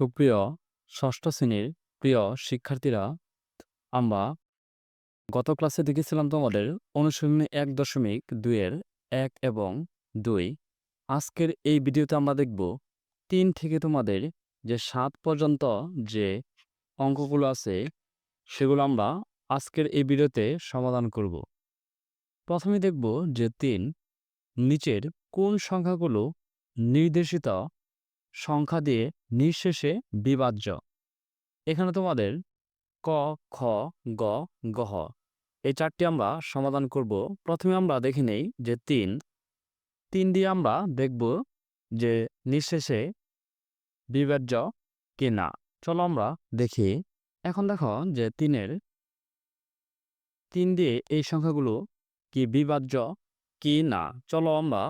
সুপ্রিয় ষষ্ঠ শ্রেণির প্রিয় শিক্ষার্থীরা, আমরা গত ক্লাসে দেখেছিলাম তোমাদের অনুশীলনী এক দশমিক দুইয়ের এক এবং দুই। আজকের এই ভিডিওতে আমরা দেখব তিন থেকে তোমাদের যে সাত পর্যন্ত যে অঙ্কগুলো আছে, সেগুলো আমরা আজকের এই ভিডিওতে সমাধান করব। প্রথমে দেখব যে তিন, নিচের কোন সংখ্যাগুলো নির্দেশিত সংখ্যা দিয়ে নিঃশেষে বিভাজ্য। এখানে তোমাদের ক, খ, গ গহ এই চারটি আমরা সমাধান করব। প্রথমে আমরা দেখে নেই যে তিন। তিন দিয়ে আমরা দেখব যে নিঃশেষে বিভাজ্য কি না চলো আমরা দেখি। এখন দেখো যে তিনের তিন দিয়ে এই সংখ্যাগুলো কি বিভাজ্য কি না চলো আমরা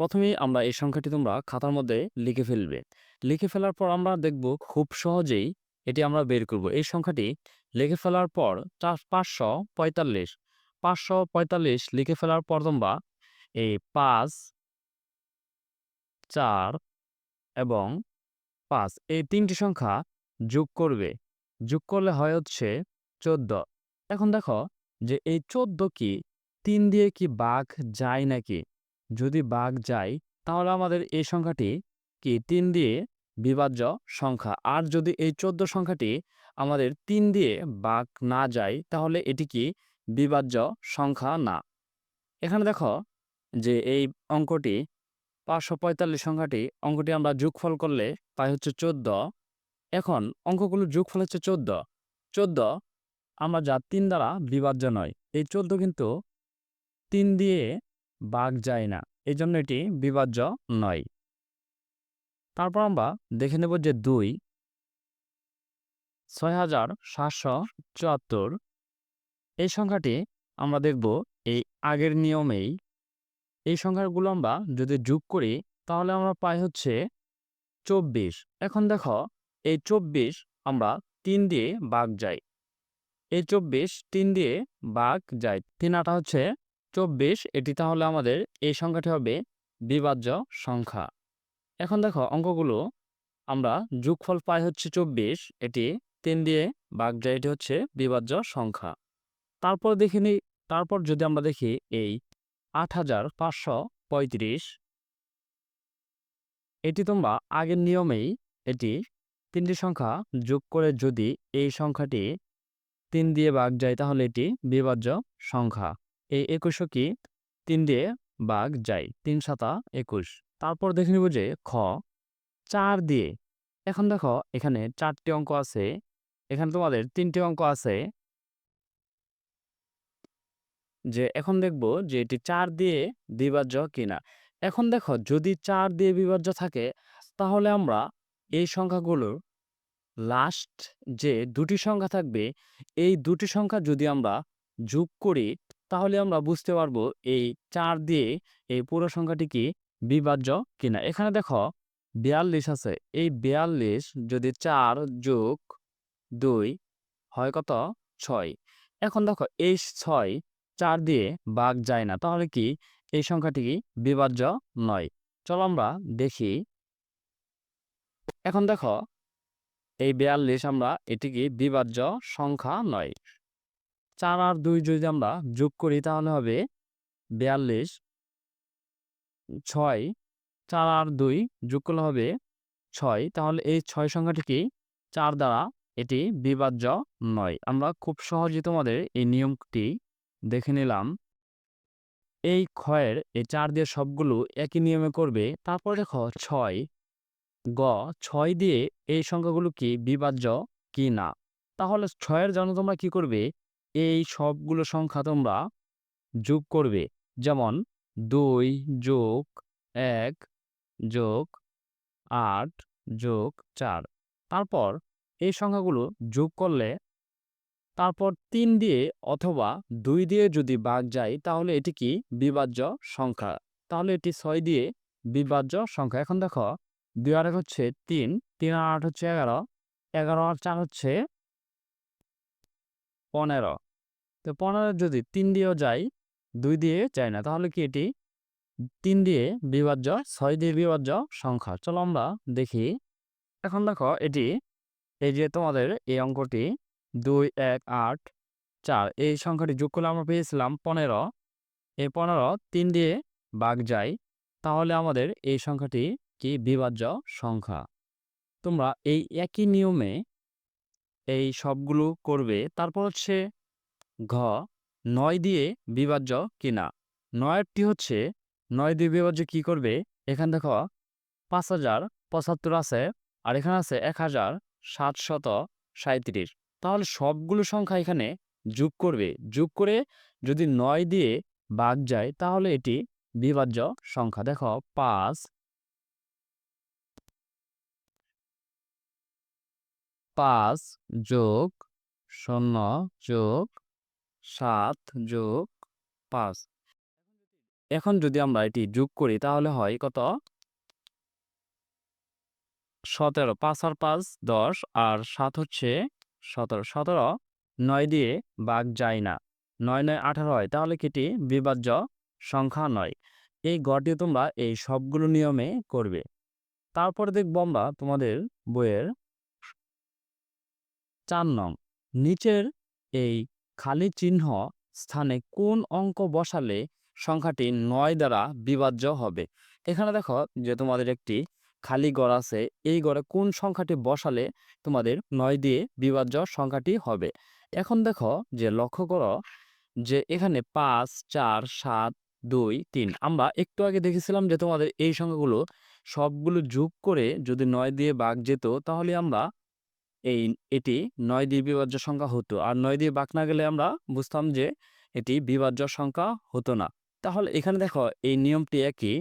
প্রথমেই আমরা এই সংখ্যাটি তোমরা খাতার মধ্যে লিখে ফেলবে। লিখে ফেলার পর আমরা দেখব খুব সহজেই এটি আমরা বের করব। এই সংখ্যাটি লিখে ফেলার পর চার, পাঁচশো পঁয়তাল্লিশ। পাঁচশো পঁয়তাল্লিশ লিখে ফেলার পর তোমরা এই পাঁচ, চার এবং পাঁচ এই তিনটি সংখ্যা যোগ করবে। যোগ করলে হয় হচ্ছে চোদ্দ। এখন দেখো যে এই চোদ্দ কি, তিন দিয়ে কি বাঘ যায় নাকি? যদি বাঘ যায় তাহলে আমাদের এই সংখ্যাটি কি তিন দিয়ে বিভাজ্য সংখ্যা? আর যদি এই চোদ্দ সংখ্যাটি আমাদের তিন দিয়ে বাঘ না যায়, তাহলে এটি কি বিভাজ্য সংখ্যা না? এখানে দেখো যে এই অঙ্কটি পাঁচশো পঁয়তাল্লিশ সংখ্যাটি, অঙ্কটি আমরা যোগফল করলে পাই হচ্ছে চোদ্দ। এখন অঙ্কগুলো যোগফল হচ্ছে চোদ্দ। চোদ্দ আমরা যা তিন দ্বারা বিভাজ্য নয়, এই চোদ্দ কিন্তু তিন দিয়ে বাঘ যায় না এই জন্য এটি বিভাজ্য নয়। তারপর আমরা দেখে নেব যে দুই ছয় হাজার সাতশো চুয়াত্তর। এই সংখ্যাটি আমরা দেখব এই আগের নিয়মেই। এই সংখ্যাগুলো আমরা যদি যোগ করি, তাহলে আমরা পাই হচ্ছে চব্বিশ। এখন দেখো, এই চব্বিশ আমরা তিন দিয়ে বাঘ যাই। এই চব্বিশ তিন দিয়ে বাঘ যায় তিন আটা হচ্ছে চব্বিশ, এটি তাহলে আমাদের এই সংখ্যাটি হবে বিভাজ্য সংখ্যা। এখন দেখো অঙ্কগুলো আমরা যোগফল পাই হচ্ছে চব্বিশ, এটি তিন দিয়ে বাঘ যায়, এটি হচ্ছে বিভাজ্য সংখ্যা। তারপর দেখে নিই তারপর যদি আমরা দেখি এই আট হাজার পাঁচশো পঁয়ত্রিশ, এটি তোমরা আগের নিয়মেই এটি তিনটি সংখ্যা যোগ করে যদি এই সংখ্যাটি তিন দিয়ে বাঘ যায়, তাহলে এটি বিভাজ্য সংখ্যা। এই একুশও কি তিন দিয়ে বাঘ যায়, তিন সাতা একুশ। তারপর দেখে নিব যে খ, চার দিয়ে, এখন দেখো এখানে চারটি অঙ্ক আছে, এখানে তোমাদের তিনটি অঙ্ক আছে। যে এখন দেখব যে এটি চার দিয়ে বিভাজ্য কিনা। এখন দেখো যদি চার দিয়ে বিভাজ্য থাকে, তাহলে আমরা এই সংখ্যাগুলোর লাস্ট যে দুটি সংখ্যা থাকবে, এই দুটি সংখ্যা যদি আমরা যোগ করি, তাহলে আমরা বুঝতে পারব এই চার দিয়ে এই পুরো সংখ্যাটি কি বিভাজ্য কিনা? এখানে দেখো বিয়াল্লিশ আছে। এই বিয়াল্লিশ যদি চার যোগ দুই হয় কত? ছয়। এখন দেখো এই ছয় চার দিয়ে বাঘ যায় না, তাহলে কি এই সংখ্যাটি কি বিভাজ্য নয়? চলো আমরা দেখি। এখন দেখো এই বিয়াল্লিশ আমরা এটি কি বিভাজ্য সংখ্যা নয়। চার আর দুই যদি আমরা যোগ করি তাহলে হবে বিয়াল্লিশ ছয়, চার আর দুই যোগ করলে হবে ছয়। তাহলে এই ছয় সংখ্যাটি কি? চার দ্বারা এটি বিভাজ্য নয়। আমরা খুব সহজে তোমাদের এই নিয়মটি দেখে নিলাম। এই ক্ষয়ের এই চার দিয়ে সবগুলো একই নিয়মে করবে। তারপর দেখো ছয়, গ, ছয় দিয়ে এই সংখ্যাগুলো কি বিভাজ্য কি না? তাহলে ছয়ের জন্য তোমরা কি করবে? এই সবগুলো সংখ্যা তোমরা যোগ করবে। যেমন দুই যোগ এক যোগ আট যোগ চার। তারপর এই সংখ্যাগুলো যোগ করলে তারপর তিন দিয়ে অথবা দুই দিয়ে যদি বাঘ যায়, তাহলে এটি কি বিভাজ্য সংখ্যা? তাহলে এটি ছয় দিয়ে বিভাজ্য সংখ্যা। এখন দেখো, দুই আর এক হচ্ছে তিন তিন আর আট হচ্ছে এগারো এগারো আর চার হচ্ছে পনেরো। তো পনেরো যদি তিন দিয়েও যায় দুই দিয়ে যায় না। তাহলে কি এটি? তিন দিয়ে বিভাজ্য, ছয় দিয়ে বিভাজ্য সংখ্যা। চলো আমরা দেখি। এখন দেখো এটি, এই যে তোমাদের এই অঙ্কটি দুই, এক, আট, চার, এই সংখ্যাটি যোগ করলে আমরা পেয়েছিলাম পনেরো। এই পনেরো তিন দিয়ে ভাগ যায় তাহলে আমাদের এই সংখ্যাটি কি? বিভাজ্য সংখ্যা। তোমরা এই একই নিয়মে এই সবগুলো করবে। তারপর হচ্ছে ঘ নয় দিয়ে বিভাজ্য কিনা? নয়টি হচ্ছে, নয় দিয়ে বিভাজ্য কি করবে? এখান দেখো, পাঁচ হাজার পঁচাত্তর আছে, আর এখানে আছে এক হাজার সাতশত সাঁত্রিশ তাহলে সবগুলো সংখ্যা এখানে যোগ করবে। যোগ করে যদি নয় দিয়ে ভাগ যায়, তাহলে এটি বিভাজ্য সংখ্যা। দেখো, পাঁচ পাঁচ যোগ শূন্য যোগ সাত যোগ পাঁচ। এখন যদি আমরা এটি যোগ করি, তাহলে হয় কত? সতেরো। পাঁচ আর পাঁচ দশ, আর সাত হচ্ছে সতেরো। সতেরো নয় দিয়ে বাঘ যায় না। নয় নয় আঠারো হয়, তাহলে কেটি বিভাজ্য সংখ্যা নয়। এই গড়টি তোমরা এই সবগুলো নিয়মে করবে। তারপরে দেখব আমরা তোমাদের বইয়ের চার নং। নিচের এই খালি চিহ্ন স্থানে কোন অঙ্ক বসালে সংখ্যাটি নয় দ্বারা বিভাজ্য হবে? এখানে দেখো যে তোমাদের একটি খালি গড় আছে, এই গড়ে কোন সংখ্যাটি বসালে তোমাদের নয় দিয়ে বিভাজ্য সংখ্যাটি হবে? এখন দেখো যে লক্ষ্য করো যে এখানে পাঁচ, চার, সাত, দুই, তিন। আমরা একটু আগে দেখেছিলাম যে তোমাদের এই সংখ্যাগুলো সবগুলো যোগ করে যদি নয় দিয়ে বাঘ যেত, তাহলে আমরা এই এটি নয় দিয়ে বিভাজ্য সংখ্যা হতো। আর নয় দিয়ে বাক না গেলে আমরা বুঝতাম যে এটি বিভাজ্য সংখ্যা হতো না। তাহলে এখানে দেখো, এই নিয়মটি একই।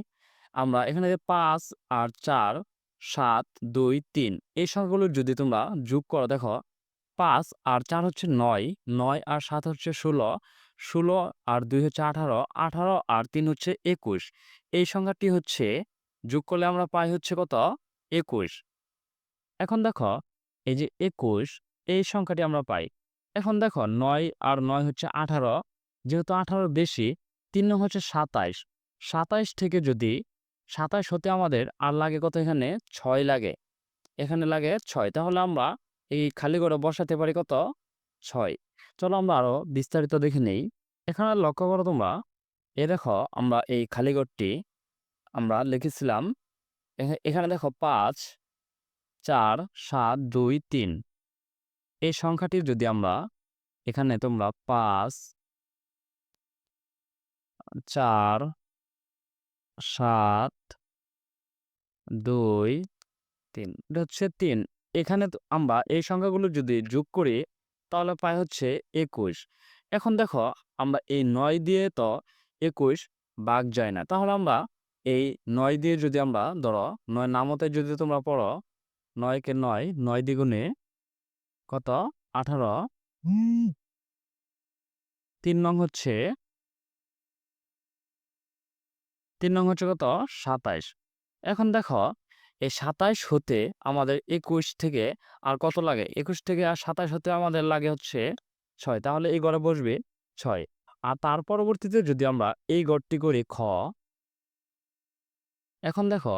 আমরা এখানে পাঁচ আর চার, সাত, দুই, তিন, এই সংখ্যাগুলো যদি তোমরা যোগ করো, দেখো, পাঁচ আর চার হচ্ছে নয় নয় আর সাত হচ্ছে ষোলো ষোলো আর দুই হচ্ছে আঠারো আঠারো আর তিন হচ্ছে একুশ। এই সংখ্যাটি হচ্ছে, যোগ করলে আমরা পাই হচ্ছে কত? একুশ। এখন দেখো এই যে একুশ, এই সংখ্যাটি আমরা পাই। এখন দেখো নয় আর নয় হচ্ছে আঠারো, যেহেতু আঠারো বেশি, তিন নং হচ্ছে সাতাইশ। সাতাইশ থেকে যদি সাতাইশ হতে আমাদের আর লাগে কত এখানে? ছয় লাগে। এখানে লাগে ছয়। তাহলে আমরা এই খালি করে বসাতে পারি কত? ছয়। চলো আমরা আরও বিস্তারিত দেখে নেই। এখানে লক্ষ্য করো তোমরা। এ দেখো আমরা এই খালি ঘরটি আমরা লিখেছিলাম। এখানে দেখো পাঁচ চার, সাত, দুই, তিন। এই সংখ্যাটি যদি আমরা এখানে তোমরা পাঁচ, চার, সাত, দুই, তিন, এটা হচ্ছে তিন। এখানে আমরা এই সংখ্যাগুলো যদি যোগ করি, তাহলে পাই হচ্ছে একুশ। এখন দেখো, আমরা এই নয় দিয়ে তো একুশ বাঘ যায় না। তাহলে আমরা এই নয় দিয়ে যদি আমরা ধরো, নয় নামতে যদি তোমরা পড়ো নয়কে নয় নয় দ্বিগুণে কত? আঠারো। তিন নং হচ্ছে তিন নং হচ্ছে কত? সাতাইশ। এখন দেখো এই সাতাইশ হতে আমাদের একুশ থেকে আর কত লাগে? একুশ থেকে আর সাতাইশ হতে আমাদের লাগে হচ্ছে ছয়। তাহলে এই গড়ে বসবে ছয়। আর তার পরবর্তীতে যদি আমরা এই গড়টি করি খ এখন দেখো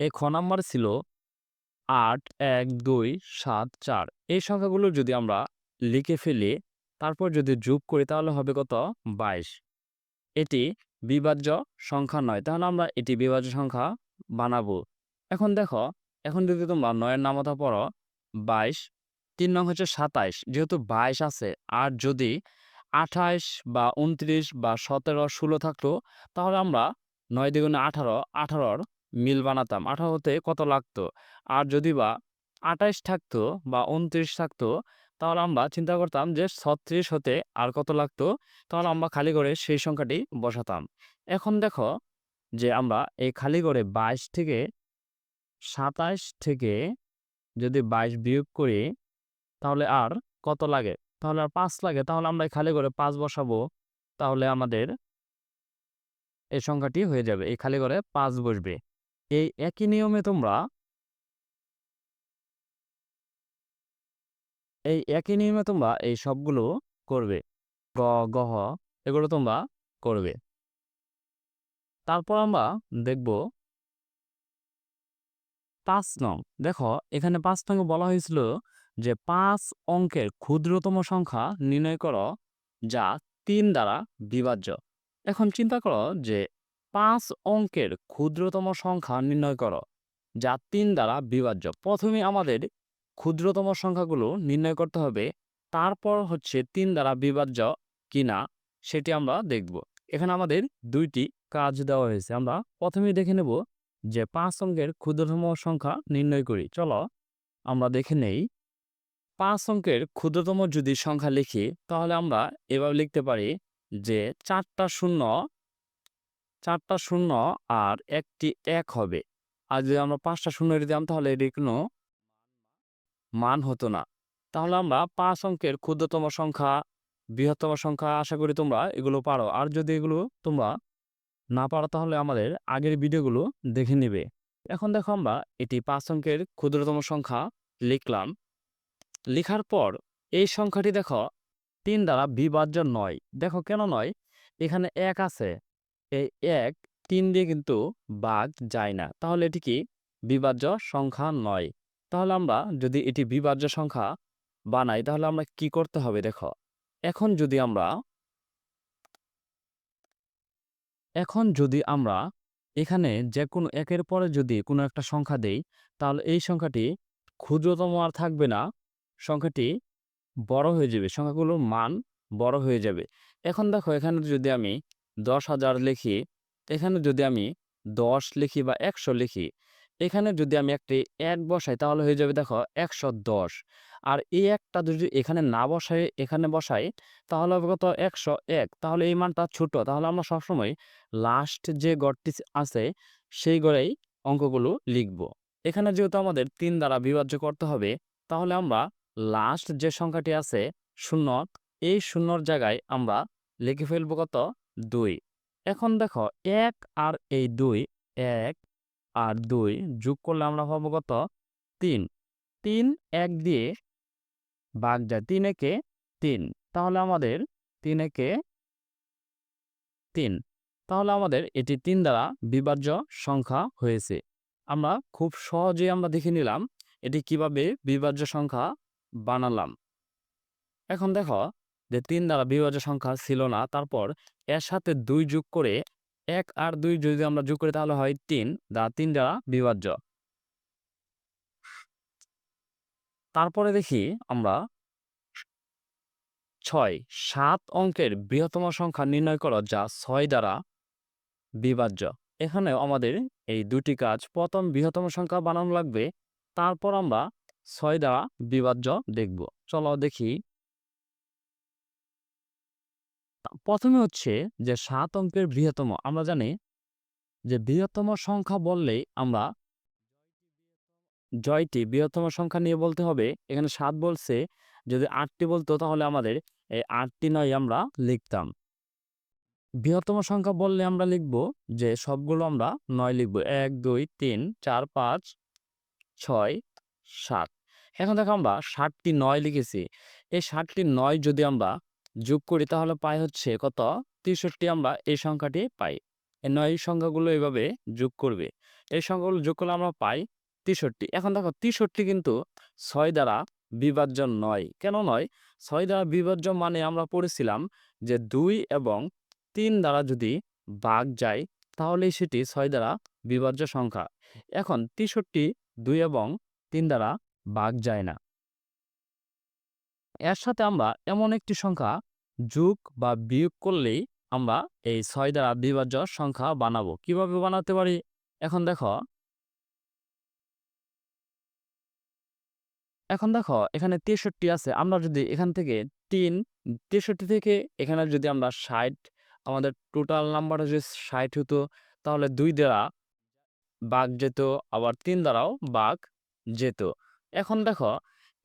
এই খ নাম্বার ছিল আট, এক, দুই, সাত, চার এই সংখ্যাগুলো যদি আমরা লিখে ফেলি, তারপর যদি যোগ করি তাহলে হবে কত? বাইশ। এটি বিভাজ্য সংখ্যা নয়, তাহলে আমরা এটি বিভাজ্য সংখ্যা বানাবো। এখন দেখো, এখন যদি তোমরা নয়ের নামতা পড়ো, বাইশ, তিন নং হচ্ছে সাতাইশ, যেহেতু বাইশ আছে, আর যদি আঠাইশ বা উনত্রিশ বা সতেরো, ষোলো থাকতো, তাহলে আমরা নয় দ্বিগুণে আঠারো, আঠারোর মিল বানাতাম। আঠারোতে কত লাগতো? আর যদি বা আঠাইশ থাকতো বা উনত্রিশ থাকতো, তাহলে আমরা চিন্তা করতাম যে ছত্রিশ হতে আর কত লাগতো? তাহলে আমরা খালি করে সেই সংখ্যাটি বসাতাম। এখন দেখো যে আমরা এই খালি করে বাইশ থেকে সাতাইশ থেকে যদি বাইশ বিয়োগ করি, তাহলে আর কত লাগে? তাহলে আর পাঁচ লাগে। তাহলে আমরা এই খালি করে পাঁচ বসাবো, তাহলে আমাদের এই সংখ্যাটি হয়ে যাবে। এই খালি করে পাঁচ বসবে। এই একই নিয়মে তোমরা এই একই নিয়মে তোমরা এই সবগুলো করবে। গ গহ এগুলো তোমরা করবে। তারপর আমরা দেখব পাঁচ নং। দেখো, এখানে পাঁচ নং বলা হয়েছিল যে পাঁচ অঙ্কের ক্ষুদ্রতম সংখ্যা নির্ণয় করো যা তিন দ্বারা বিভাজ্য। এখন চিন্তা করো যে পাঁচ অঙ্কের ক্ষুদ্রতম সংখ্যা নির্ণয় করো, যা তিন দ্বারা বিভাজ্য। প্রথমে আমাদের ক্ষুদ্রতম সংখ্যাগুলো নির্ণয় করতে হবে, তারপর হচ্ছে তিন দ্বারা বিভাজ্য কিনা সেটি আমরা দেখব। এখানে আমাদের দুইটি কাজ দেওয়া হয়েছে, আমরা প্রথমে দেখে নেব যে পাঁচ অঙ্কের ক্ষুদ্রতম সংখ্যা নির্ণয় করি। চলো আমরা দেখে নেই। পাঁচ অঙ্কের ক্ষুদ্রতম যদি সংখ্যা লিখি, তাহলে আমরা এভাবে লিখতে পারি যে চারটা শূন্য চারটা শূন্য আর একটি এক হবে। আর যদি আমরা পাঁচটা শূন্য দিতাম তাহলে এটি কোনো মান হতো না। তাহলে আমরা পাঁচ অঙ্কের ক্ষুদ্রতম সংখ্যা, বৃহত্তম সংখ্যা আশা করি তোমরা এগুলো পারো। আর যদি এগুলো তোমরা না পারো তাহলে আমাদের আগের ভিডিওগুলো দেখে নিবে। এখন দেখো আমরা এটি পাঁচ অঙ্কের ক্ষুদ্রতম সংখ্যা লিখলাম। লেখার পর এই সংখ্যাটি দেখো তিন দ্বারা বিভাজ্য নয়। দেখো কেন নয়? এখানে এক আছে। এই এক, তিন দিয়ে কিন্তু বাঘ যায় না। তাহলে এটি কি বিভাজ্য সংখ্যা নয়? তাহলে আমরা যদি এটি বিভাজ্য সংখ্যা বানাই, তাহলে আমরা কি করতে হবে দেখো? এখন যদি আমরা, এখন যদি আমরা এখানে যে কোনো একের পরে যদি কোনো একটা সংখ্যা দেই, তাহলে এই সংখ্যাটি ক্ষুদ্রতম আর থাকবে না। সংখ্যাটি বড় হয়ে যাবে। সংখ্যাগুলোর মান বড় হয়ে যাবে। এখন দেখো, এখানে যদি আমি দশ হাজার লিখি, এখানে যদি আমি দশ লিখি বা একশো লিখি, এখানে যদি আমি একটি এক বসাই তাহলে হয়ে যাবে দেখো একশো দশ। আর এই একটা যদি এখানে না বসাই, এখানে বসাই, তাহলে হবে কত একশো এক। তাহলে এই মানটা ছোট, তাহলে আমরা সবসময় লাস্ট যে গড়টি আছে, সেই গড়েই অঙ্কগুলো লিখব। এখানে যেহেতু আমাদের তিন দ্বারা বিভাজ্য করতে হবে, তাহলে আমরা লাস্ট যে সংখ্যাটি আছে, শূন্য, এই শূন্যর জায়গায় আমরা লিখে ফেলব কত? দুই। এখন দেখো, এক আর এই দুই, এক আর দুই যোগ করলে আমরা পাবো কত? তিন। তিন এক দিয়ে ভাগ যায় তিন একে তিন। তাহলে আমাদের তিন একে তিন। তাহলে আমাদের এটি তিন দ্বারা বিভাজ্য সংখ্যা হয়েছে। আমরা খুব সহজেই আমরা দেখে নিলাম এটি কীভাবে বিভাজ্য সংখ্যা বানালাম। এখন দেখো যে তিন দ্বারা বিভাজ্য সংখ্যা ছিল না। তারপর এর সাথে দুই যোগ করে এক আর দুই যদি আমরা যোগ করি তাহলে হয় তিন। দা তিন দ্বারা বিভাজ্য। তারপরে দেখি আমরা ছয়। সাত অঙ্কের বৃহত্তম সংখ্যা নির্ণয় করো যা ছয় দ্বারা বিভাজ্য। এখানেও আমাদের এই দুটি কাজ। প্রথম বৃহত্তম সংখ্যা বানানো লাগবে। তারপর আমরা ছয় দ্বারা বিভাজ্য দেখব। চলো দেখি প্রথমে হচ্ছে যে, সাত অঙ্কের বৃহত্তম, আমরা জানি যে, বৃহত্তম সংখ্যা বললেই আমরা জয়টি বৃহত্তম সংখ্যা নিয়ে বলতে হবে। এখানে সাত বলছে, যদি আটটি বলতো তাহলে আমাদের এই আটটি নয় আমরা লিখতাম। বৃহত্তম সংখ্যা বললে আমরা লিখব যে, সবগুলো আমরা নয় লিখব। এক, দুই, তিন, চার, পাঁচ, ছয়, সাত। এখন দেখো আমরা ষাটটি নয় লিখেছি। এই ষাটটি নয় যদি আমরা যোগ করি তাহলে পাই হচ্ছে কত? তেষট্টি আমরা এই সংখ্যাটি পাই। এই নয় সংখ্যাগুলো এইভাবে যোগ করবে। এই সংখ্যাগুলো যোগ করলে আমরা পাই তেষট্টি। এখন দেখো, তেষট্টি কিন্তু ছয় দ্বারা বিভাজ্য নয়। কেন নয়? ছয় দ্বারা বিভাজ্য মানে আমরা পড়েছিলাম যে দুই এবং তিন দ্বারা যদি ভাগ যায়, তাহলেই সেটি ছয় দ্বারা বিভাজ্য সংখ্যা। এখন তেষট্টি দুই এবং তিন দ্বারা ভাগ যায় না। এর সাথে আমরা এমন একটি সংখ্যা যোগ বা বিয়োগ করলেই আমরা এই ছয় দ্বারা বিভাজ্য সংখ্যা বানাবো। কীভাবে বানাতে পারি? এখন দেখো। এখন দেখো, এখানে তেষট্টি আছে। আমরা যদি এখান থেকে তিন, তেষট্টি থেকে এখানে যদি আমরা ষাট, আমাদের টোটাল নাম্বার যদি ষাট হতো, তাহলে দুই দ্বারা বাঘ যেত, আবার তিন দ্বারাও বাঘ যেত। এখন দেখো,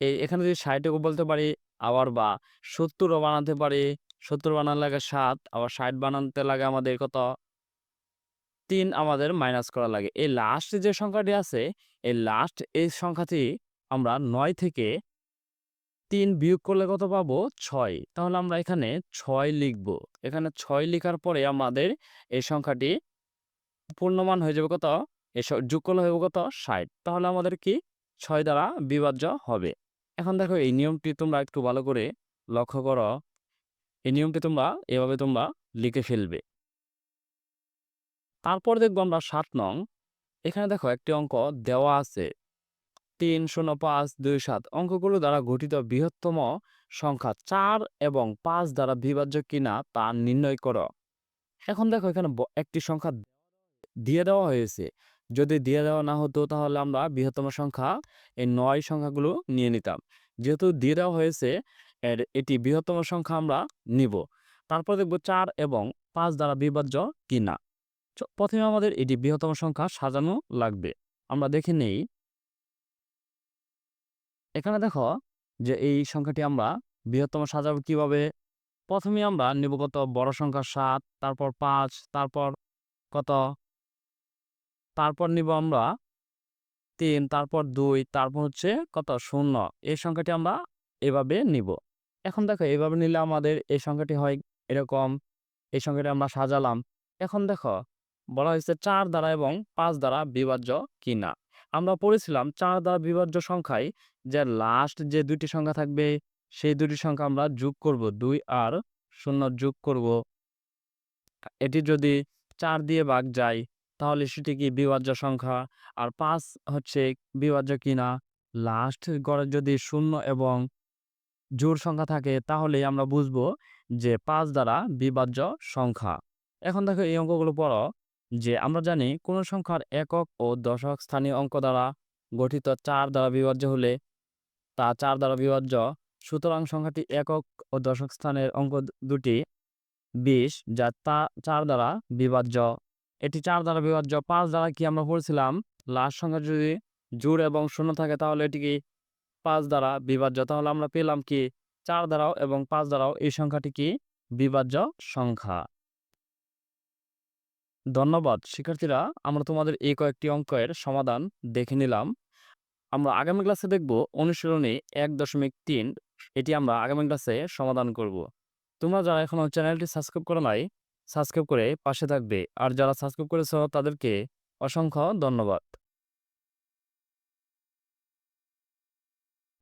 এই এখানে যদি ষাটও বলতে পারি আবার বা সত্তরও বানাতে পারি। সত্তর বানানো লাগে সাত, আবার ষাট বানাতে লাগে আমাদের কত? তিন আমাদের মাইনাস করা লাগে। এই লাস্ট যে সংখ্যাটি আছে, এই লাস্ট এই সংখ্যাটি আমরা নয় থেকে তিন বিয়োগ করলে কত পাবো? ছয়। তাহলে আমরা এখানে ছয় লিখব। এখানে ছয় লেখার পরে আমাদের এই সংখ্যাটি পূর্ণমান হয়ে যাবে কত? এসব যোগ করলে হবে কত? ষাট। তাহলে আমাদের কি? ছয় দ্বারা বিভাজ্য হবে। এখন দেখো এই নিয়মটি তোমরা একটু ভালো করে লক্ষ্য করো। এই নিয়মটি তোমরা এভাবে তোমরা লিখে ফেলবে। তারপর দেখব আমরা ষাট নং, এখানে দেখো একটি অঙ্ক দেওয়া আছে। তিন, শূন্য, পাঁচ, দুই, সাত অঙ্কগুলো দ্বারা গঠিত বৃহত্তম সংখ্যা চার এবং পাঁচ দ্বারা বিভাজ্য কিনা তা নির্ণয় করো। এখন দেখো এখানে একটি সংখ্যা দিয়ে দেওয়া হয়েছে। যদি দিয়ে দেওয়া না হতো তাহলে আমরা বৃহত্তম সংখ্যা এই নয় সংখ্যাগুলো নিয়ে নিতাম। যেহেতু দিয়ে দেওয়া হয়েছে, এর এটি বৃহত্তম সংখ্যা আমরা নিব। তারপর দেখব চার এবং পাঁচ দ্বারা বিভাজ্য কিনা। চ- প্রথমে আমাদের এটি বৃহত্তম সংখ্যা সাজানো লাগবে। আমরা দেখে নেই। এখানে দেখো যে এই সংখ্যাটি আমরা বৃহত্তম সাজাবো কীভাবে? প্রথমে আমরা নিব কত? বড় সংখ্যা সাত, তারপর পাঁচ, তারপর কত? তারপর নিব আমরা তিন, তারপর দুই, তারপর হচ্ছে কত? শূন্য। এই সংখ্যাটি আমরা এভাবে নিব। এখন দেখো, এভাবে নিলে আমাদের এই সংখ্যাটি হয় এরকম, এই সংখ্যাটি আমরা সাজালাম। এখন দেখো, বলা হয়েছে চার দ্বারা এবং পাঁচ দ্বারা বিভাজ্য কিনা? আমরা পড়েছিলাম চার দ্বারা বিভাজ্য সংখ্যায় যে লাস্ট যে দুটি সংখ্যা থাকবে, সেই দুটি সংখ্যা আমরা যোগ করব। দুই আর শূন্য যোগ করব। এটি যদি চার দিয়ে ভাগ যায় তাহলে সেটি কি বিভাজ্য সংখ্যা? আর পাঁচ হচ্ছে বিভাজ্য কিনা? লাস্ট গড়ে যদি শূন্য এবং জোর সংখ্যা থাকে তাহলে আমরা বুঝব যে পাঁচ দ্বারা বিভাজ্য সংখ্যা। এখন দেখো এই অঙ্কগুলো পড়ো, যে আমরা জানি কোন সংখ্যার একক ও দশক স্থানীয় অঙ্ক দ্বারা গঠিত চার দ্বারা বিভাজ্য হলে তা চার দ্বারা বিভাজ্য। সুতরাং সংখ্যাটি একক ও দশক স্থানের অঙ্ক দুটি বিশ, যা তা চার দ্বারা বিভাজ্য। এটি চার দ্বারা বিভাজ্য। পাঁচ দ্বারা কি আমরা পড়ছিলাম? লাস্ট সংখ্যা যদি জোড় এবং শূন্য থাকে তাহলে এটি কি পাঁচ দ্বারা বিভাজ্য। তাহলে আমরা পেলাম কি? চার দ্বারাও এবং পাঁচ দ্বারাও এই সংখ্যাটি কি? বিভাজ্য সংখ্যা। ধন্যবাদ। শিক্ষার্থীরা, আমরা তোমাদের এই কয়েকটি অঙ্কের সমাধান দেখে নিলাম। আমরা আগামী ক্লাসে দেখব অনুশীলনী এক দশমিক তিন। এটি আমরা আগামী ক্লাসে সমাধান করব। তোমরা যারা এখনও চ্যানেলটি সাবস্ক্রাইব করো নাই সাবস্ক্রাইব করে পাশে থাকবে। আর যারা সাবস্ক্রাইব করেছ তাদেরকে অসংখ্য ধন্যবাদ।